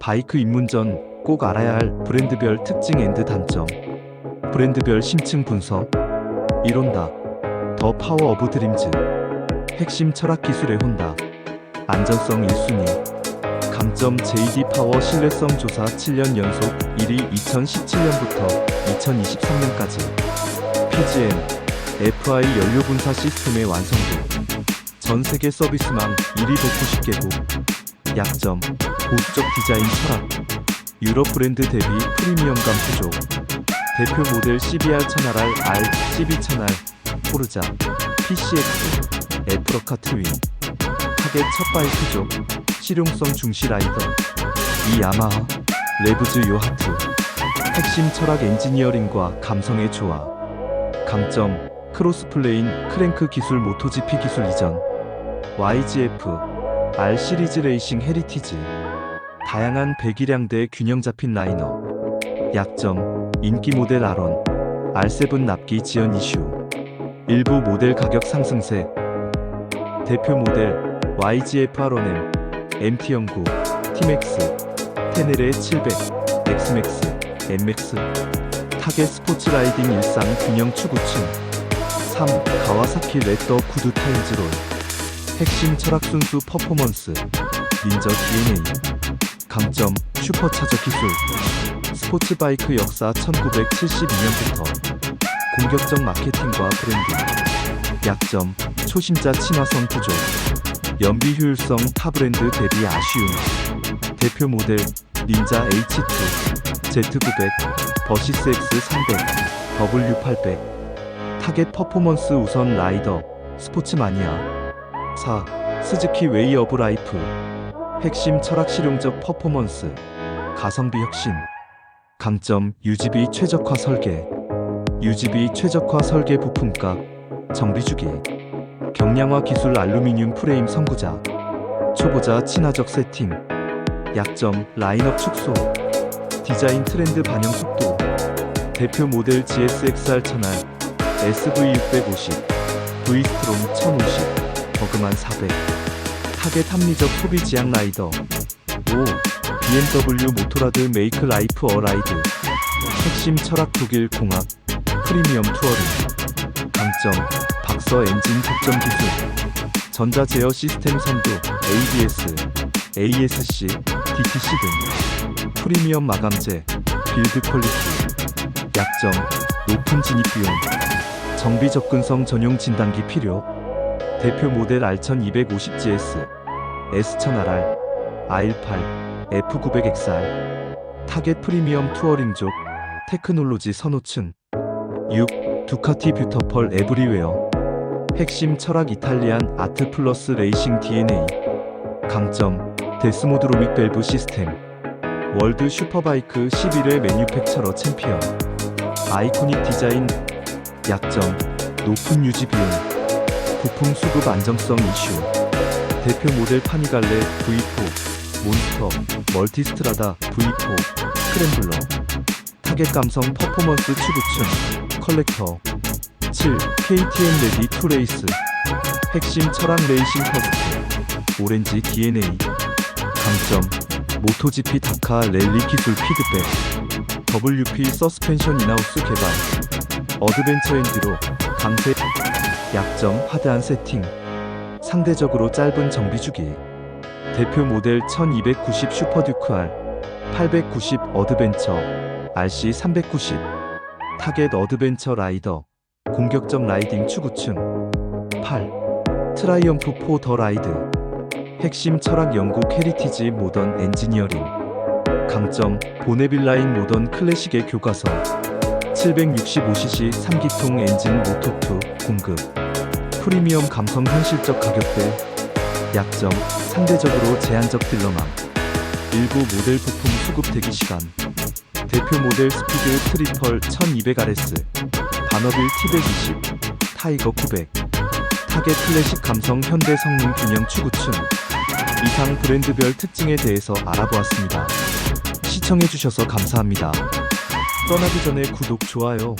바이크 입문 전 꼭 알아야 할 브랜드별 특징 앤드 단점. 브랜드별 심층 분석. 이론다. 더 파워 오브 드림즈. 핵심 철학 기술의 혼다. 안전성 1순위. 강점 JD 파워 신뢰성 조사 7년 연속 1위 2017년부터 2023년까지. PGM FI 연료 분사 시스템의 완성도. 전 세계 서비스망 1위 독후 10개국. 약점 고수적 디자인 철학. 유럽 브랜드 대비 프리미엄감 부족. 대표 모델 CBR 1000R, R, CB1000R, 포르자, PCX, 애프로카 트윈. 타겟 첫 바이크족. 실용성 중시 라이더. 이 야마하, 레브즈 요하트. 핵심 철학 엔지니어링과 감성의 조화. 강점 크로스플레인 크랭크 기술 모토GP 기술 이전. YGF R 시리즈 레이싱 헤리티즈 다양한 배기량대 균형 잡힌 라이너. 약점 인기 모델 R1 R7 납기 지연 이슈. 일부 모델 가격 상승세. 대표 모델 YGF R1M MT09 Tmax 테네레 700 Xmax MX 타겟 스포츠 라이딩 일상 균형 추구층. 3. 가와사키 레더 구두 타임즈롤. 핵심 철학 순수 퍼포먼스. 닌저 DNA 강점 슈퍼차저 기술. 스포츠 바이크 역사 1972년부터 공격적 마케팅과 브랜딩 약점 초심자 친화성 부족 연비 효율성 타 브랜드 대비 아쉬움. 대표 모델 닌자 H2 Z900 버시스 X300 W800 타겟 퍼포먼스 우선 라이더 스포츠 마니아. 4. 스즈키 웨이 오브 라이프 핵심 철학 실용적 퍼포먼스 가성비 혁신 강점 UGB 최적화 설계 UGB 최적화 설계 부품값 정비 주기 경량화 기술 알루미늄 프레임 선구자 초보자 친화적 세팅 약점 라인업 축소 디자인 트렌드 반영 속도 대표 모델 GSXR 1000R SV650 V스트롬 1050 버그만 400 타겟 합리적 소비 지향 라이더. 5. BMW 모토라드 메이크 라이프 어 라이드. 핵심 철학 독일 공학 프리미엄 투어링 강점 박서 엔진 독점 기술. 전자 제어 시스템 선도 ABS ASC DTC 등. 프리미엄 마감재 빌드 퀄리티. 약점 높은 진입 비용. 정비 접근성 전용 진단기 필요 대표 모델 R1250GS, S1000RR, R18, F900XR, 타겟 프리미엄 투어링족, 테크놀로지 선호층 6. 두카티 뷰터펄 에브리웨어 핵심 철학 이탈리안 아트 플러스 레이싱 DNA 강점 데스모드로믹 밸브 시스템 월드 슈퍼바이크 11회 매뉴팩처러 챔피언 아이코닉 디자인 약점 높은 유지 비용 부품 수급 안정성 이슈. 대표 모델 파니갈레 V4 몬스터 멀티스트라다 V4 스크램블러. 타겟 감성 퍼포먼스 추구층 컬렉터. 7 KTM 레디 투 레이스. 핵심 철학 레이싱 퍼스트. 오렌지 DNA 강점 모토GP 다카 랠리 기술 피드백. WP 서스펜션 인하우스 개발. 어드벤처 엔드로 강세 약점 하드한 세팅 상대적으로 짧은 정비 주기. 대표 모델 1290 슈퍼 듀크 R 890 어드벤처 RC 390 타겟 어드벤처 라이더 공격적 라이딩 추구층. 8 트라이엄프 4 더 라이드. 핵심 철학 영국 헤리티지 모던 엔지니어링. 강점 보네빌라인 모던 클래식의 교과서. 765cc 3기통 엔진 모토2 공급 프리미엄 감성 현실적 가격대 약점 상대적으로 제한적 딜러망 일부 모델 부품 수급 대기 시간 대표 모델 스피드 트리펄 1200RS 바너빌 T120 타이거 900 타겟 클래식 감성 현대 성능 균형 추구층 이상 브랜드별 특징에 대해서 알아보았습니다. 시청해주셔서 감사합니다. 떠나기 전에 구독, 좋아요